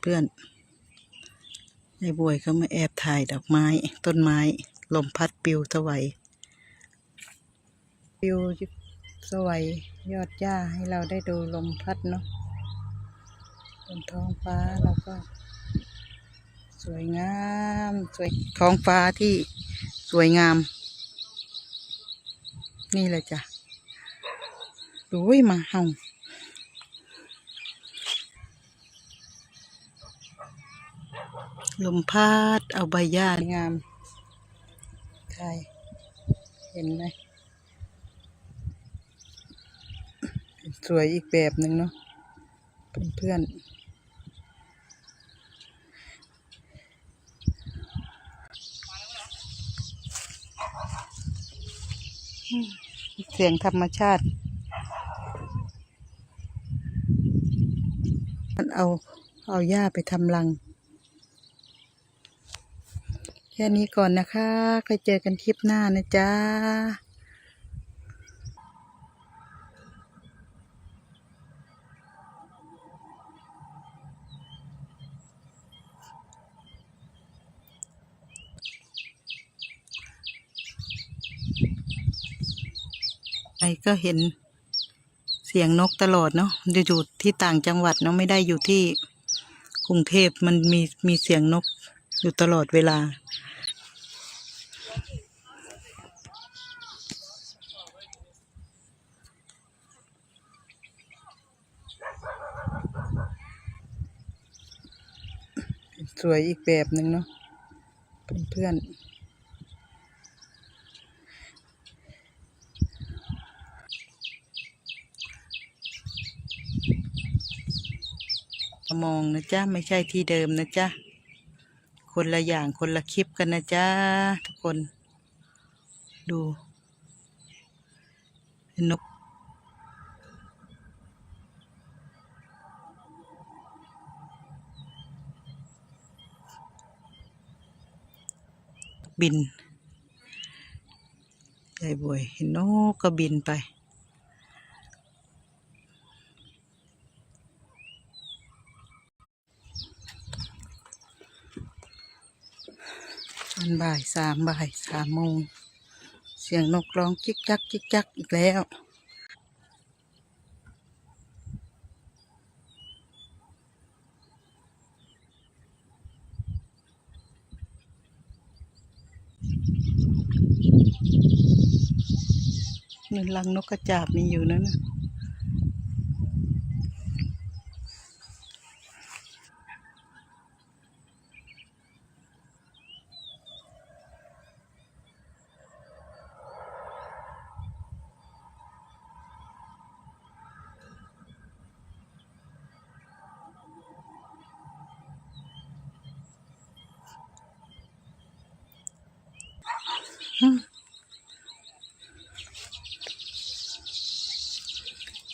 เพื่อนๆยายบวยเขามาแอบถ่ายดอกไม้ ต้นไม้ ลมพัดปลิวสวัยปลิวสวัยยอดหญ้าให้เราได้ดูลมพัดเนาะบนท้องฟ้าเราก็ สวยงาม สวยท้องฟ้าที่สวยงาม นี่เลยจ้ะดูยมาเห่า ลมพัดเอาใบหญ้างามใช่เห็นไหมสวยอีกแบบหนึ่งเนาะเพื่อนๆอืมเสียงธรรมชาติ มันเอาเอาหญ้าไปทำรัง แค่นี้ก่อนนะคะค่อยเจอกันคลิปหน้านะจ๊ะใครก็เห็นเสียงนกตลอดเนาะจะอยู่ที่ต่างจังหวัดเนาะไม่ได้อยู่ที่กรุงเทพมันมีมีเสียงนกอยู่ตลอดเวลา สวยอีกแบบหนึ่งเนาะเพื่อนมองนะจ๊ะ ไม่ใช่ที่เดิมนะจ๊ะ คนละอย่างคนละคลิปกันนะจ๊ะ ทุกคน ดูนก บินยายบวยเห็นนกก็บินไป ตอนบ่ายสามบ่ายสามโมง เสียงนกร้องจิกจักจิกจักอีกแล้ว นั่นรังนกกระจาบมีอยู่นั่นนะ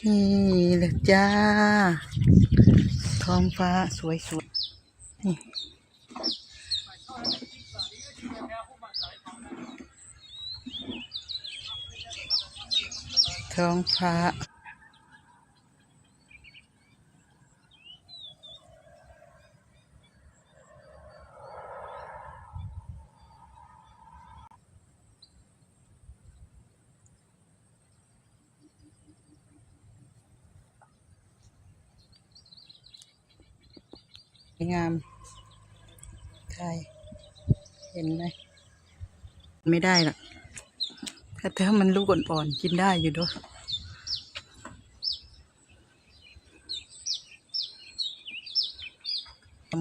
นี่แหละจ้า ท้องฟ้าสวยสวยนี่ท้องฟ้า วยงามใช่เห็นไหม ไม่ได้หรอกถ้าถ้ามันลูกอ่อนๆกินได้อยู่ด้วย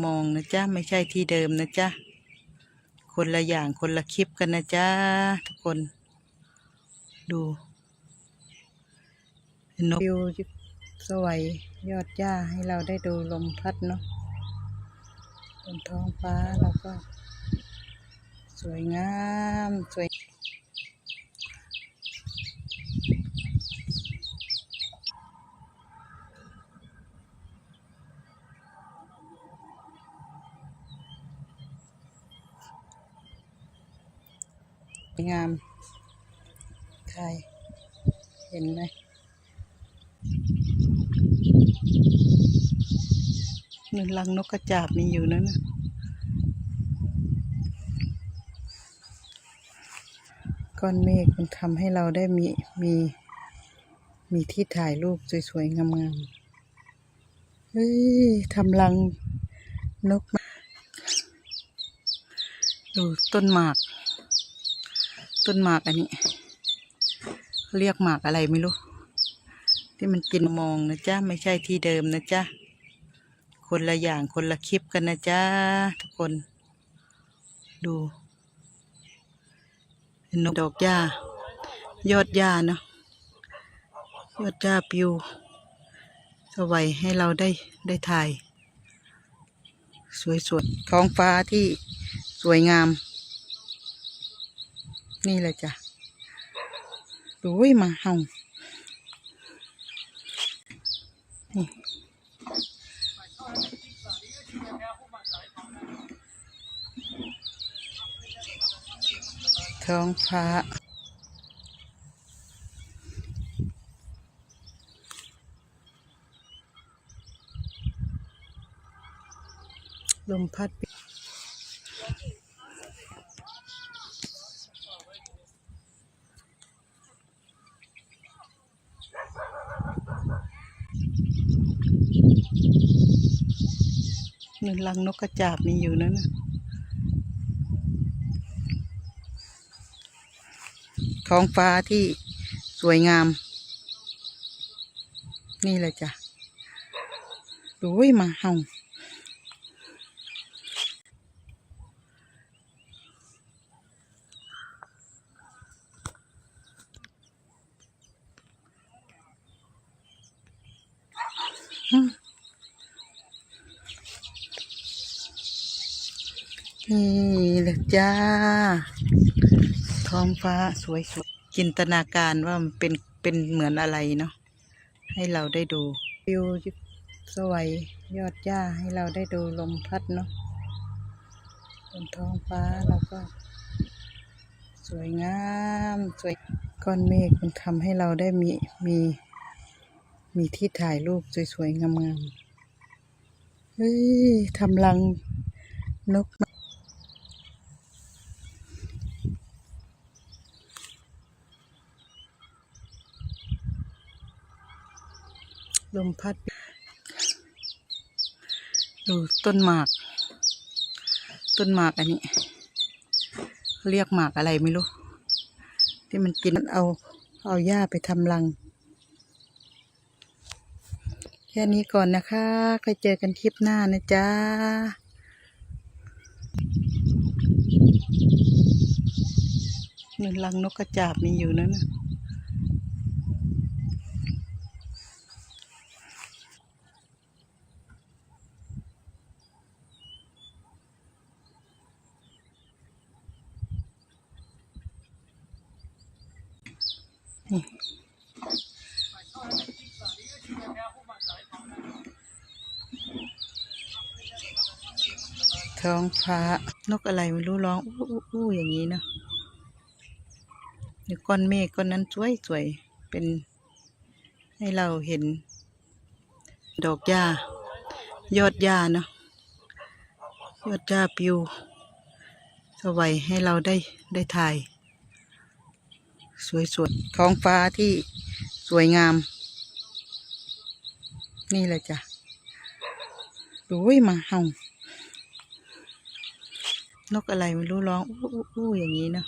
มองนะจ๊ะ ไม่ใช่ที่เดิมนะจ๊ะ คนละอย่างคนละคลิปกันนะจ๊ะ ทุกคน ดูนกวิวสวยยอดหญ้าให้เราได้ดูลมพัดเนาะ บนท้องฟ้าเราก็ สวยงาม สวย งามใช่เห็นไหม นึ่งลังนกกระจาบมีอยู่นั่นนะก้อนเมฆมันทำให้เราได้มีมีมีที่ถ่ายรูปสวยๆงามๆ เฮ้ยทำรังนก ดูต้นหมาก ต้นหมากอันนี้ เรียกหมากอะไรไม่รู้ ที่มันกินมองนะจ๊ะ ไม่ใช่ที่เดิมนะจ๊ะ คนละอย่างคนละคลิปกันนะจ๊ะทุกคน ดูนกดอกหญ้ายอดหญ้าเนาะยอดหญ้าปิวสวัยให้เราได้ได้ถ่าย สวยๆท้องฟ้าที่สวยงาม นี่แหละจ้ะดูยมาเห่านี่ ท้องฟ้า ลมพัดไปหนึ่งลังนกกระจาบมีอยู่นั่นนะ ท้องฟ้าที่สวยงาม นี่แหละจ้ะดูยมาเห่านี่แหละจ้า ท้องฟ้าสวยสวยจินตนาการว่ามันเป็นเป็นเหมือนอะไรเนาะให้เราได้ดูวิวสวยยอดหญ้าให้เราได้ดูลมพัดเนาะบนท้องฟ้าเราก็ สวยงามสวยก้อนเมฆมันทำให้เราได้มีมีมีที่ถ่ายรูปสวยๆงามๆเฮ้ยทำรังนก ลมพัด ดูต้นหมาก ต้นหมากอันนี้ เรียกหมากอะไรไม่รู้ ที่มันกินเอา เอาหญ้าไปทำรัง แค่นี้ก่อนนะคะค่อยเจอกันคลิปหน้านะจ๊ะหนึ่งลังนกกระจาบมีอยู่นั่นนะ นี่ท้องฟ้านกอะไรไม่รู้ร้องอู้อู้อู้อย่างนี้เนาะเดี๋ยวก้อนเมฆก้อนนั้นสวยสวยเป็นให้เราเห็น ดอกหญ้ายอดหญ้าเนาะยอดหญ้าปิวสวัยให้เราได้ได้ถ่าย สวยๆท้องฟ้าที่สวยงาม นี่แหละจ้ะดูยมาเห่านกอะไรไม่รู้ร้องอู้อู้อู้อย่างนี้เนาะ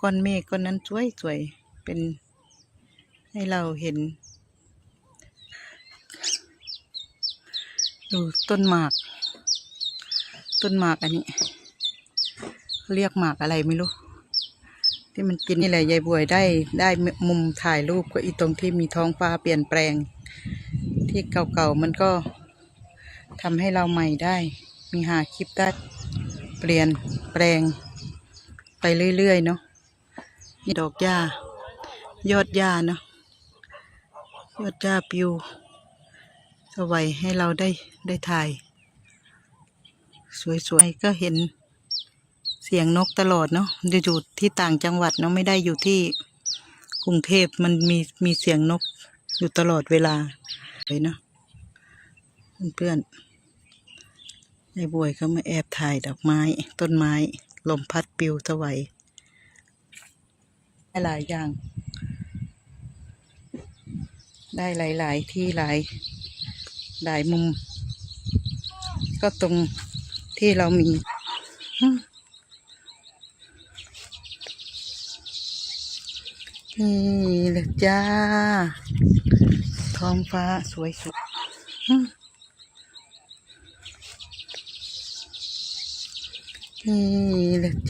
ก้อนเมฆก้อนนั้นสวยสวยเป็นให้เราเห็น ดูต้นหมาก ต้นหมากอันนี้ เรียกหมากอะไรไม่รู้ ที่มันกินนี่แหละยายบวยได้ได้มุมถ่ายรูปก็อีตรงที่มีท้องฟ้าเปลี่ยนแปลง ที่เก่าๆมันก็ทำให้เราใหม่ได้ มีหาคลิปได้เปลี่ยนแปลง ไปเรื่อยๆเนาะนี่ดอกหญ้ายอดหญ้าเนาะยอดหญ้าปิวสวัยให้เราได้ได้ถ่าย สวยๆก็เห็น เสียงนกตลอดเนาะจะอยู่ที่ต่างจังหวัดเนาะไม่ได้อยู่ที่กรุงเทพมันมีมีเสียงนกอยู่ตลอดเวลาเลยเนาะเพื่อนๆยายบวยเขามาแอบถ่ายดอกไม้ ต้นไม้ ลมพัดปลิวถวายได้หลายอย่าง ได้หลาย ๆ ที่หลายหลายมุม ก็ตรงที่เรามีอืม นี่เลยจ้า ท้องฟ้าสวยสุดนี่เลย